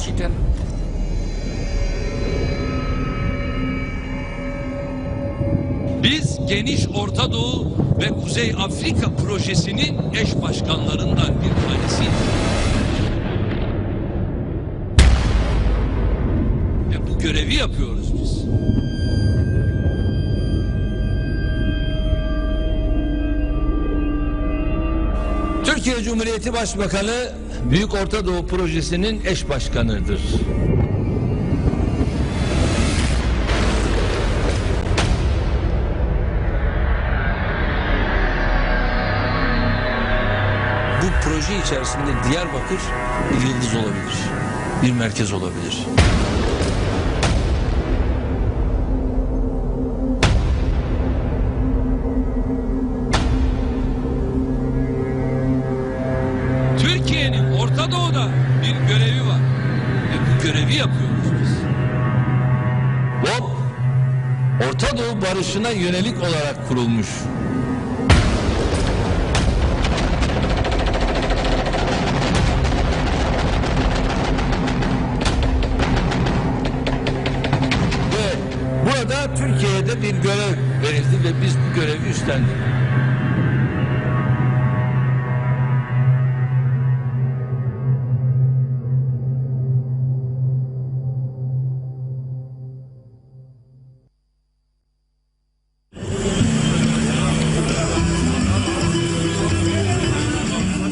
Washington. Biz geniş Orta Doğu ve Kuzey Afrika projesinin eş başkanlarından bir tanesiyiz. Ve bu görevi yapıyoruz biz. Türkiye Cumhuriyeti Başbakanı Büyük Orta Doğu Projesi'nin eş başkanıdır. Bu proje içerisinde Diyarbakır bir yıldız olabilir. Bir merkez olabilir. Orta Doğu'da bir görevi var. Ve bu görevi yapıyoruz biz. BOP, Orta Doğu barışına yönelik olarak kurulmuş. Ve burada Türkiye'de bir görev verildi ve biz bu görevi üstlendik.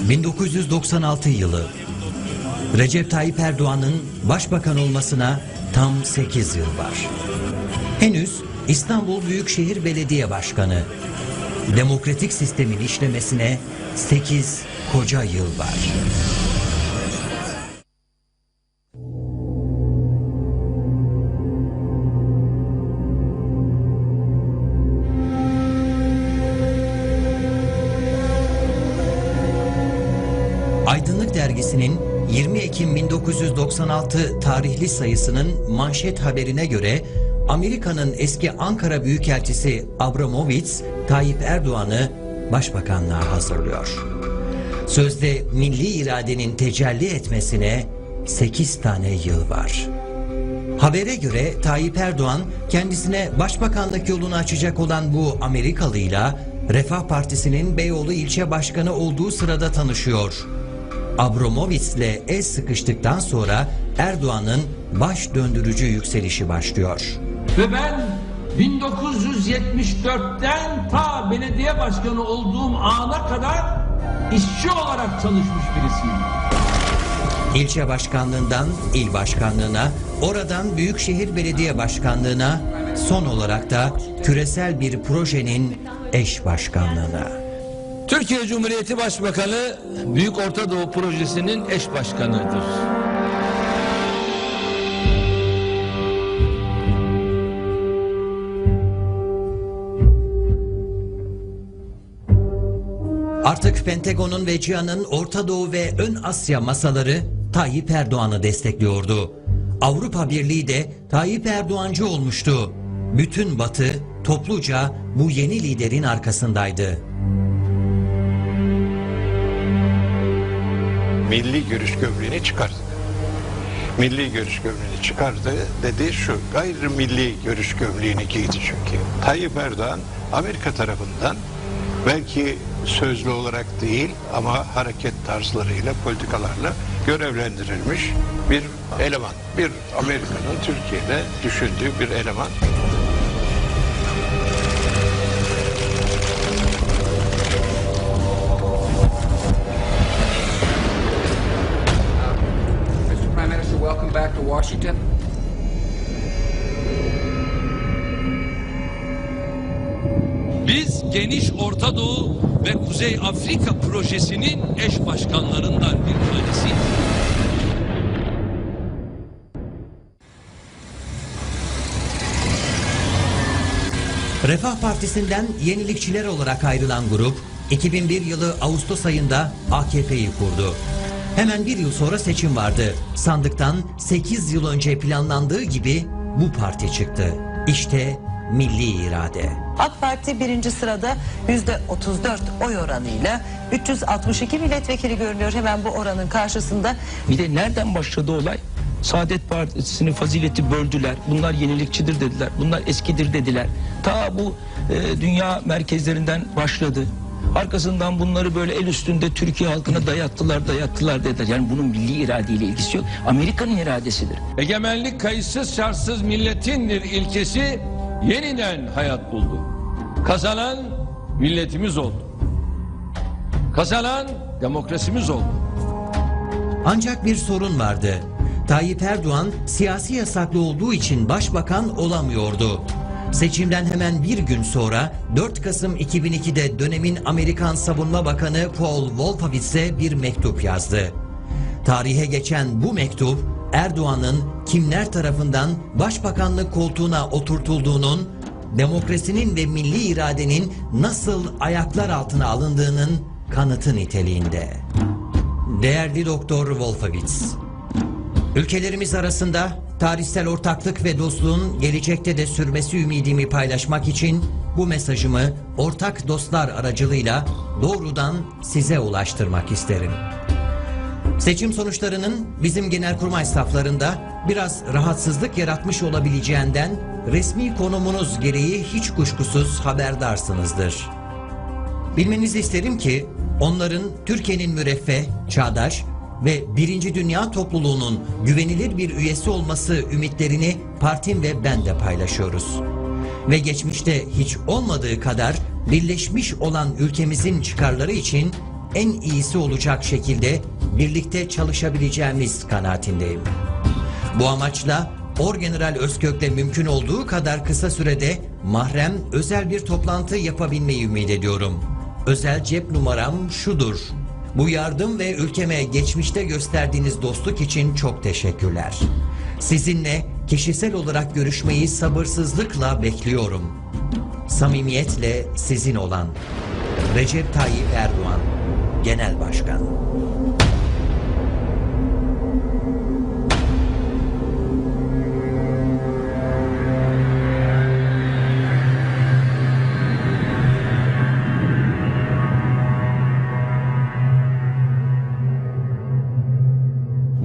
...1996 yılı... ...Recep Tayyip Erdoğan'ın başbakan olmasına tam 8 yıl var. Henüz İstanbul Büyükşehir Belediye Başkanı... ...demokratik sistemin işlemesine 8 koca yıl var. Ekim 1996 tarihli sayısının manşet haberine göre Amerika'nın eski Ankara Büyükelçisi Abramovitz, Tayyip Erdoğan'ı başbakanlığa hazırlıyor. Sözde milli iradenin tecelli etmesine 8 tane yıl var. Habere göre Tayyip Erdoğan kendisine başbakanlık yolunu açacak olan bu Amerikalıyla Refah Partisi'nin Beyoğlu ilçe başkanı olduğu sırada tanışıyor. Abramovitz'le el sıkıştıktan sonra Erdoğan'ın baş döndürücü yükselişi başlıyor. Ve ben 1974'ten ta belediye başkanı olduğum ana kadar işçi olarak çalışmış birisiyim. İlçe başkanlığından il başkanlığına, oradan Büyükşehir Belediye Başkanlığına, son olarak da küresel bir projenin eş başkanlığına. Türkiye Cumhuriyeti Başbakanı Büyük Orta Doğu Projesi'nin eş başkanıdır. Artık Pentagon'un ve CİA'nın Orta Doğu ve Ön Asya masaları Tayyip Erdoğan'ı destekliyordu. Avrupa Birliği de Tayyip Erdoğancı olmuştu. Bütün Batı topluca bu yeni liderin arkasındaydı. Milli görüş gömleğini çıkardı. Milli görüş gömleğini çıkardı dedi şu gayrimilli görüş gömleğini giydi çünkü. Tayyip Erdoğan Amerika tarafından belki sözlü olarak değil ama hareket tarzlarıyla, politikalarla görevlendirilmiş bir eleman. Bir Amerika'nın Türkiye'de düşündüğü bir eleman. To Washington. Biz geniş Orta Doğu ve Kuzey Afrika projesinin eş başkanlarından bir tanesiyiz. Refah Partisi'nden yenilikçiler olarak ayrılan grup 2001 yılı Ağustos ayında AKP'yi kurdu. Hemen bir yıl sonra seçim vardı. Sandıktan 8 yıl önce planlandığı gibi bu parti çıktı. İşte milli irade. AK Parti birinci sırada yüzde 34 oy oranıyla 362 milletvekili görünüyor. Hemen bu oranın karşısında Bir de nereden başladı olay? Saadet Partisi'ni fazileti böldüler. Bunlar yenilikçidir dediler. Bunlar eskidir dediler. Ta bu e, dünya merkezlerinden başladı. Arkasından bunları böyle el üstünde Türkiye halkına dayattılar dayattılar dediler. Yani bunun milli iradeyle ilgisi yok. Amerika'nın iradesidir. Egemenlik kayıtsız şartsız milletindir ilkesi yeniden hayat buldu. Kazanan milletimiz oldu. Kazanan demokrasimiz oldu. Ancak bir sorun vardı. Tayyip Erdoğan siyasi yasaklı olduğu için başbakan olamıyordu. Seçimden hemen bir gün sonra 4 Kasım 2002'de dönemin Amerikan Savunma Bakanı Paul Wolfowitz'e bir mektup yazdı. Tarihe geçen bu mektup Erdoğan'ın kimler tarafından başbakanlık koltuğuna oturtulduğunun, demokrasinin ve milli iradenin nasıl ayaklar altına alındığının kanıtı niteliğinde. Değerli Doktor Wolfowitz, ülkelerimiz arasında tarihsel ortaklık ve dostluğun gelecekte de sürmesi ümidimi paylaşmak için bu mesajımı ortak dostlar aracılığıyla doğrudan size ulaştırmak isterim. Seçim sonuçlarının bizim genelkurmay saflarında biraz rahatsızlık yaratmış olabileceğinden resmi konumunuz gereği hiç kuşkusuz haberdarsınızdır. Bilmenizi isterim ki onların Türkiye'nin müreffeh, çağdaş ve Birinci Dünya topluluğunun güvenilir bir üyesi olması ümitlerini partim ve ben de paylaşıyoruz. Ve geçmişte hiç olmadığı kadar birleşmiş olan ülkemizin çıkarları için en iyisi olacak şekilde birlikte çalışabileceğimiz kanaatindeyim. Bu amaçla Orgeneral Özkök'le mümkün olduğu kadar kısa sürede mahrem özel bir toplantı yapabilmeyi ümit ediyorum. Özel cep numaram şudur. Bu yardım ve ülkeme geçmişte gösterdiğiniz dostluk için çok teşekkürler. Sizinle kişisel olarak görüşmeyi sabırsızlıkla bekliyorum. Samimiyetle sizin olan Recep Tayyip Erdoğan, Genel Başkan.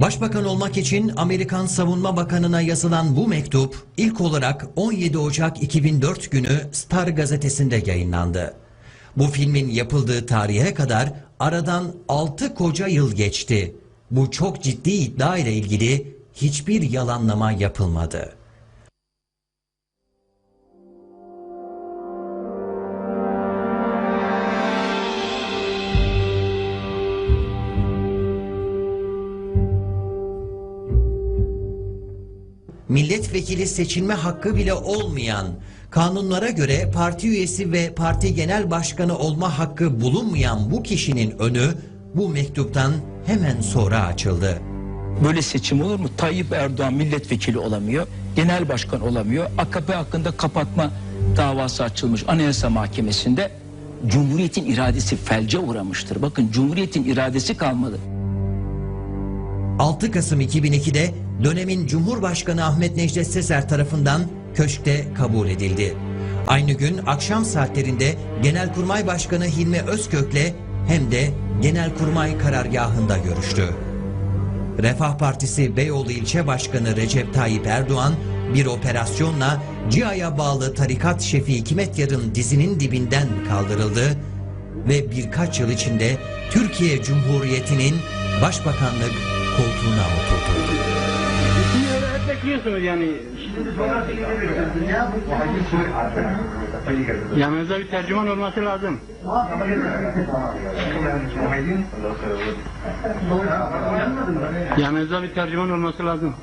Başbakan olmak için Amerikan Savunma Bakanı'na yazılan bu mektup ilk olarak 17 Ocak 2004 günü Star gazetesinde yayınlandı. Bu filmin yapıldığı tarihe kadar aradan 6 koca yıl geçti. Bu çok ciddi iddia ile ilgili hiçbir yalanlama yapılmadı. Milletvekili seçilme hakkı bile olmayan, kanunlara göre parti üyesi ve parti genel başkanı olma hakkı bulunmayan bu kişinin önü bu mektuptan hemen sonra açıldı. Böyle seçim olur mu? Tayyip Erdoğan milletvekili olamıyor, genel başkan olamıyor. AKP hakkında kapatma davası açılmış Anayasa Mahkemesi'nde. Cumhuriyetin iradesi felce uğramıştır. Bakın Cumhuriyetin iradesi kalmadı. 6 Kasım 2002'de dönemin Cumhurbaşkanı Ahmet Necdet Sezer tarafından köşkte kabul edildi. Aynı gün akşam saatlerinde Genelkurmay Başkanı Hilmi Özkök'le hem de Genelkurmay karargahında görüştü. Refah Partisi Beyoğlu İlçe Başkanı Recep Tayyip Erdoğan bir operasyonla CİA'ya bağlı tarikat şefi Hikmet Yar'ın dizinin dibinden kaldırıldı ve birkaç yıl içinde Türkiye Cumhuriyeti'nin başbakanlık koltuğuna oturtuldu. bekliyorsunuz yani. Yanınızda bir tercüman olması lazım. Yanınızda bir tercüman olması lazım.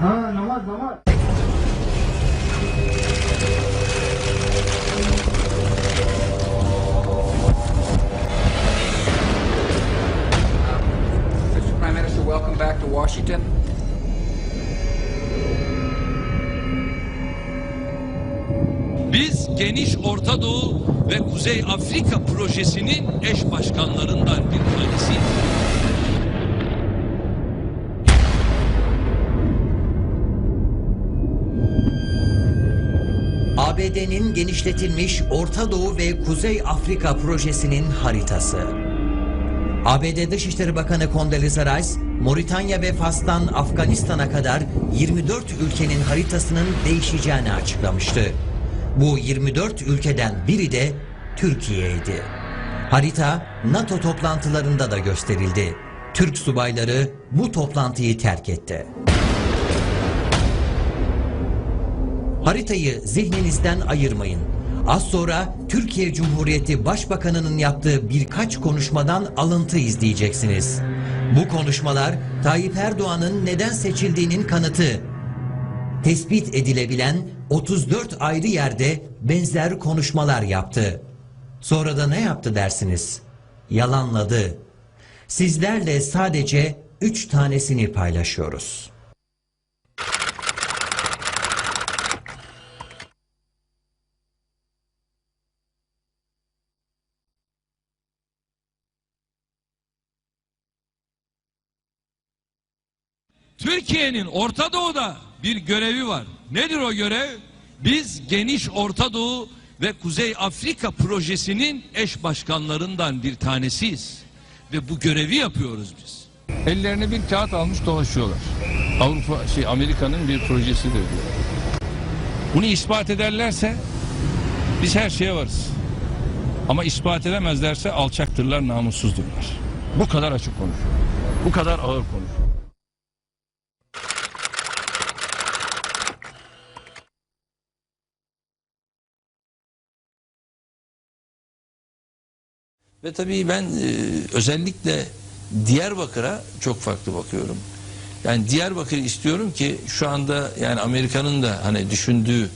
Ha namaz namaz. Welcome back to Washington. Biz geniş Orta Doğu ve Kuzey Afrika projesinin eş başkanlarından bir tanesiyiz. ABD'nin genişletilmiş Orta Doğu ve Kuzey Afrika projesinin haritası. ABD Dışişleri Bakanı Condoleezza Rice, Moritanya ve Fas'tan Afganistan'a kadar 24 ülkenin haritasının değişeceğini açıklamıştı. Bu 24 ülkeden biri de Türkiye'ydi. Harita NATO toplantılarında da gösterildi. Türk subayları bu toplantıyı terk etti. Haritayı zihninizden ayırmayın. Az sonra Türkiye Cumhuriyeti Başbakanı'nın yaptığı birkaç konuşmadan alıntı izleyeceksiniz. Bu konuşmalar Tayyip Erdoğan'ın neden seçildiğinin kanıtı. Tespit edilebilen 34 ayrı yerde benzer konuşmalar yaptı. Sonra da ne yaptı dersiniz? Yalanladı. Sizlerle sadece 3 tanesini paylaşıyoruz. Türkiye'nin Orta Doğu'da bir görevi var. Nedir o görev? Biz geniş Orta Doğu ve Kuzey Afrika projesinin eş başkanlarından bir tanesiyiz. Ve bu görevi yapıyoruz biz. Ellerine bir kağıt almış dolaşıyorlar. Avrupa şey Amerika'nın bir projesidir diyor. Bunu ispat ederlerse biz her şeye varız. Ama ispat edemezlerse alçaktırlar, namussuzdurlar. Bu kadar açık konuşuyor. Bu kadar ağır konuşuyor. Ve tabii ben e, özellikle Diyarbakır'a çok farklı bakıyorum. Yani Diyarbakır istiyorum ki şu anda yani Amerika'nın da hani düşündüğü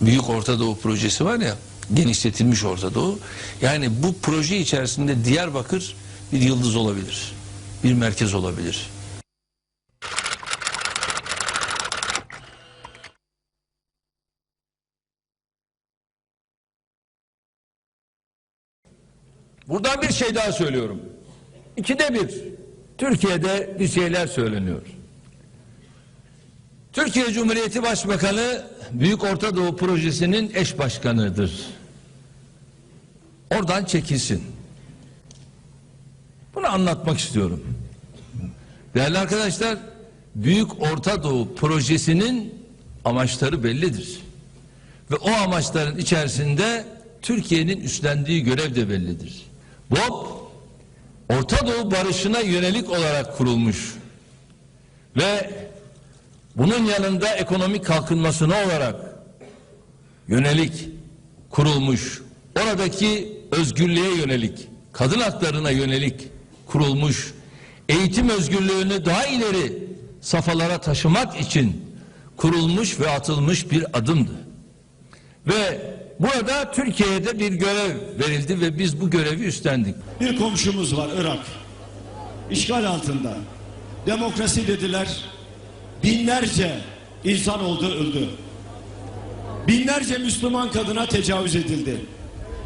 Büyük Orta Doğu projesi var ya genişletilmiş Orta Doğu. Yani bu proje içerisinde Diyarbakır bir yıldız olabilir. Bir merkez olabilir. Buradan bir şey daha söylüyorum. İkide bir Türkiye'de bir şeyler söyleniyor. Türkiye Cumhuriyeti Başbakanı Büyük Orta Doğu Projesi'nin eş başkanıdır. Oradan çekilsin. Bunu anlatmak istiyorum. Değerli arkadaşlar, Büyük Orta Doğu Projesi'nin amaçları bellidir. Ve o amaçların içerisinde Türkiye'nin üstlendiği görev de bellidir. BOP, Orta Doğu barışına yönelik olarak kurulmuş ve bunun yanında ekonomik kalkınmasına olarak yönelik kurulmuş, oradaki özgürlüğe yönelik, kadın haklarına yönelik kurulmuş, eğitim özgürlüğünü daha ileri safhalara taşımak için kurulmuş ve atılmış bir adımdı. Ve burada Türkiye'de bir görev verildi ve biz bu görevi üstlendik. Bir komşumuz var Irak. İşgal altında. Demokrasi dediler. Binlerce insan oldu öldü. Binlerce Müslüman kadına tecavüz edildi.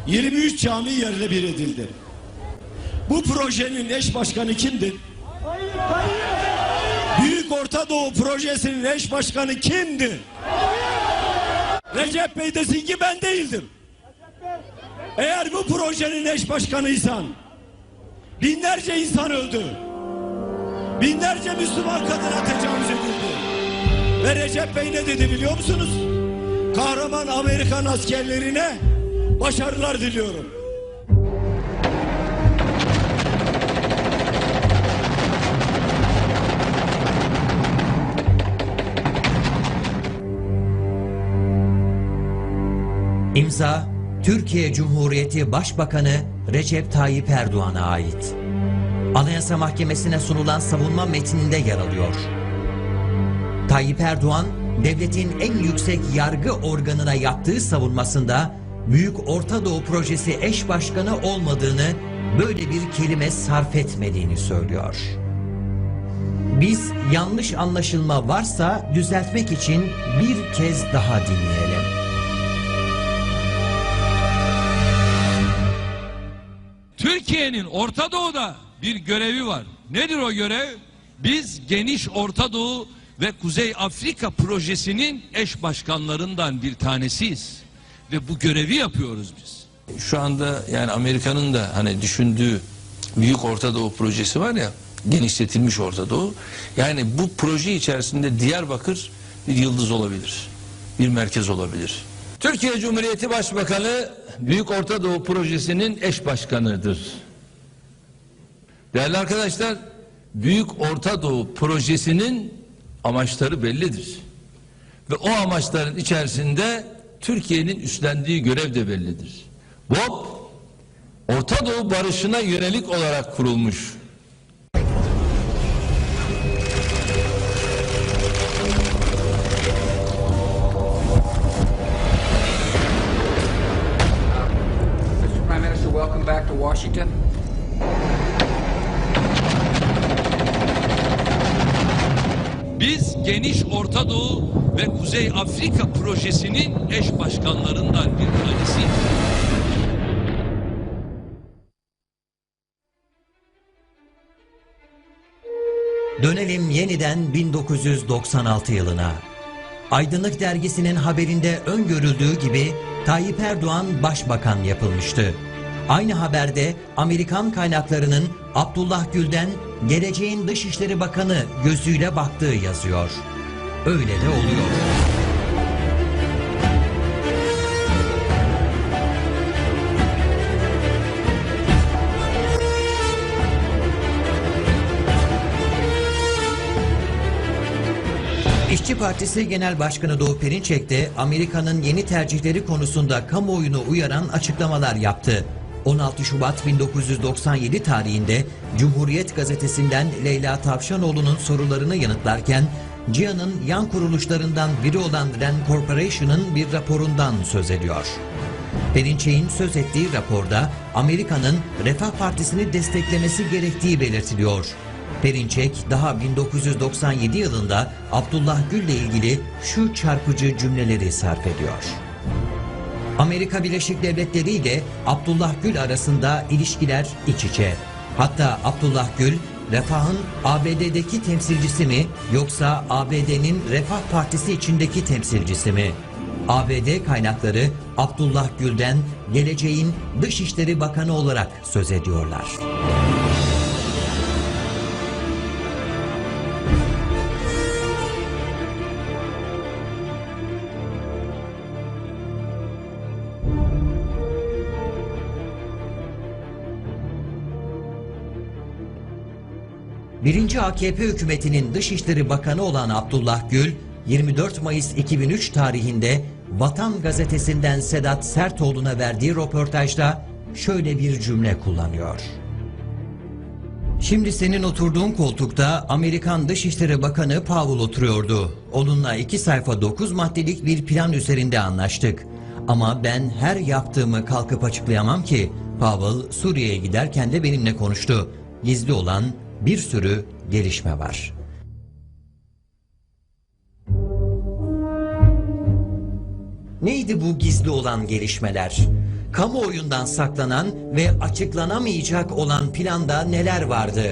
23 cami yerle bir edildi. Bu projenin eş başkanı kimdir? Büyük Orta Doğu projesinin eş başkanı kimdir? Recep Bey desin ki ben değildim. Eğer bu projenin eş başkanıysan binlerce insan öldü. Binlerce Müslüman kadına tecavüz edildi. Ve Recep Bey ne dedi biliyor musunuz? Kahraman Amerikan askerlerine başarılar diliyorum. İmza Türkiye Cumhuriyeti Başbakanı Recep Tayyip Erdoğan'a ait. Anayasa Mahkemesi'ne sunulan savunma metninde yer alıyor. Tayyip Erdoğan, devletin en yüksek yargı organına yaptığı savunmasında Büyük Orta Doğu Projesi eş başkanı olmadığını, böyle bir kelime sarf etmediğini söylüyor. Biz yanlış anlaşılma varsa düzeltmek için bir kez daha dinleyelim. Türkiye'nin Orta Doğu'da bir görevi var. Nedir o görev? Biz geniş Orta Doğu ve Kuzey Afrika projesinin eş başkanlarından bir tanesiyiz. ve bu görevi yapıyoruz biz. Şu anda yani Amerika'nın da hani düşündüğü büyük Orta Doğu projesi var ya genişletilmiş Orta Doğu. Yani bu proje içerisinde Diyarbakır bir yıldız olabilir. Bir merkez olabilir. Türkiye Cumhuriyeti Başbakanı Büyük Orta Doğu Projesi'nin eş başkanıdır. Değerli arkadaşlar, Büyük Orta Doğu Projesi'nin amaçları bellidir. Ve o amaçların içerisinde Türkiye'nin üstlendiği görev de bellidir. BOP, Orta Doğu barışına yönelik olarak kurulmuş. Washington. Biz geniş Orta Doğu ve Kuzey Afrika projesinin eş başkanlarından bir tanesiyiz. Dönelim yeniden 1996 yılına. Aydınlık Dergisi'nin haberinde öngörüldüğü gibi Tayyip Erdoğan başbakan yapılmıştı. Aynı haberde Amerikan kaynaklarının Abdullah Gül'den geleceğin Dışişleri Bakanı gözüyle baktığı yazıyor. Öyle de oluyor. İşçi Partisi Genel Başkanı Doğu Perinçek de Amerika'nın yeni tercihleri konusunda kamuoyunu uyaran açıklamalar yaptı. 16 Şubat 1997 tarihinde Cumhuriyet Gazetesi'nden Leyla Tavşanoğlu'nun sorularını yanıtlarken CİA'nın yan kuruluşlarından biri olan Rand Corporation'ın bir raporundan söz ediyor. Perinçek'in söz ettiği raporda Amerika'nın Refah Partisi'ni desteklemesi gerektiği belirtiliyor. Perinçek daha 1997 yılında Abdullah Gül'le ilgili şu çarpıcı cümleleri sarf ediyor. Amerika Birleşik Devletleri ile Abdullah Gül arasında ilişkiler iç içe. Hatta Abdullah Gül, Refah'ın ABD'deki temsilcisi mi yoksa ABD'nin Refah Partisi içindeki temsilcisi mi? ABD kaynakları Abdullah Gül'den geleceğin Dışişleri Bakanı olarak söz ediyorlar. Birinci AKP hükümetinin Dışişleri Bakanı olan Abdullah Gül, 24 Mayıs 2003 tarihinde Vatan Gazetesi'nden Sedat Sertoğlu'na verdiği röportajda şöyle bir cümle kullanıyor. Şimdi senin oturduğun koltukta Amerikan Dışişleri Bakanı Powell oturuyordu. Onunla iki sayfa 9 maddelik bir plan üzerinde anlaştık. Ama ben her yaptığımı kalkıp açıklayamam ki. Powell Suriye'ye giderken de benimle konuştu. Gizli olan bir sürü gelişme var. Neydi bu gizli olan gelişmeler? Kamuoyundan saklanan ve açıklanamayacak olan planda neler vardı?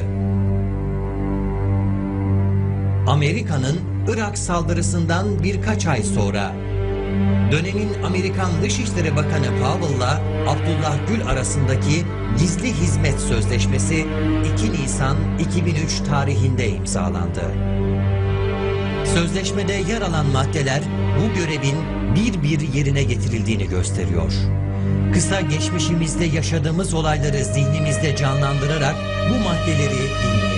Amerika'nın Irak saldırısından birkaç ay sonra dönemin Amerikan Dışişleri Bakanı Powell'la Abdullah Gül arasındaki gizli hizmet sözleşmesi 2 Nisan 2003 tarihinde imzalandı. Sözleşmede yer alan maddeler bu görevin bir bir yerine getirildiğini gösteriyor. Kısa geçmişimizde yaşadığımız olayları zihnimizde canlandırarak bu maddeleri dinleyelim.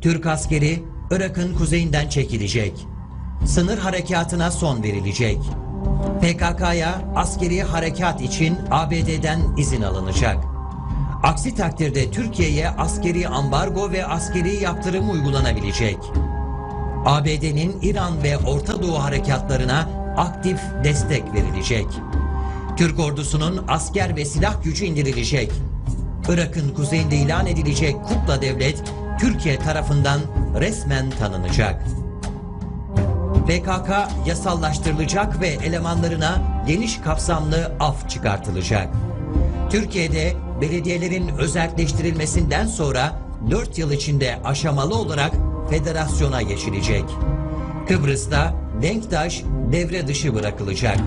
Türk askeri Irak'ın kuzeyinden çekilecek. Sınır harekatına son verilecek. PKK'ya askeri harekat için ABD'den izin alınacak. Aksi takdirde Türkiye'ye askeri ambargo ve askeri yaptırım uygulanabilecek. ABD'nin İran ve Orta Doğu harekatlarına aktif destek verilecek. Türk ordusunun asker ve silah gücü indirilecek. Irak'ın kuzeyinde ilan edilecek kukla devlet Türkiye tarafından resmen tanınacak. PKK yasallaştırılacak ve elemanlarına geniş kapsamlı af çıkartılacak. Türkiye'de belediyelerin özelleştirilmesinden sonra 4 yıl içinde aşamalı olarak federasyona geçilecek. Kıbrıs'ta Denktaş devre dışı bırakılacak.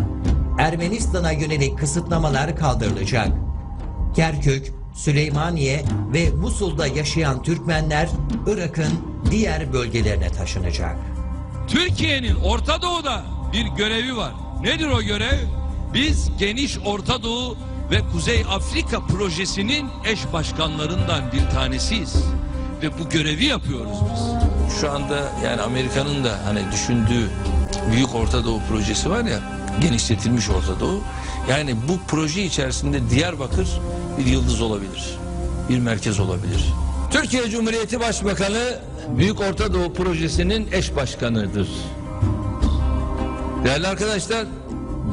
Ermenistan'a yönelik kısıtlamalar kaldırılacak. Kerkük, Süleymaniye ve Musul'da yaşayan Türkmenler Irak'ın diğer bölgelerine taşınacak. Türkiye'nin Orta Doğu'da bir görevi var. Nedir o görev? Biz geniş Orta Doğu ve Kuzey Afrika projesinin eş başkanlarından bir tanesiyiz. Ve bu görevi yapıyoruz biz. Şu anda yani Amerika'nın da hani düşündüğü Büyük Orta Doğu projesi var ya genişletilmiş Orta Doğu. Yani bu proje içerisinde Diyarbakır bir yıldız olabilir. Bir merkez olabilir. Türkiye Cumhuriyeti Başbakanı Büyük Orta Doğu projesinin eş başkanıdır. Değerli arkadaşlar,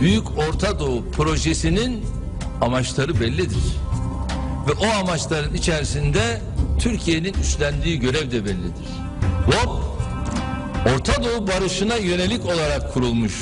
Büyük Orta Doğu projesinin amaçları bellidir. Ve o amaçların içerisinde Türkiye'nin üstlendiği görev de bellidir. WOP, Orta Doğu barışına yönelik olarak kurulmuş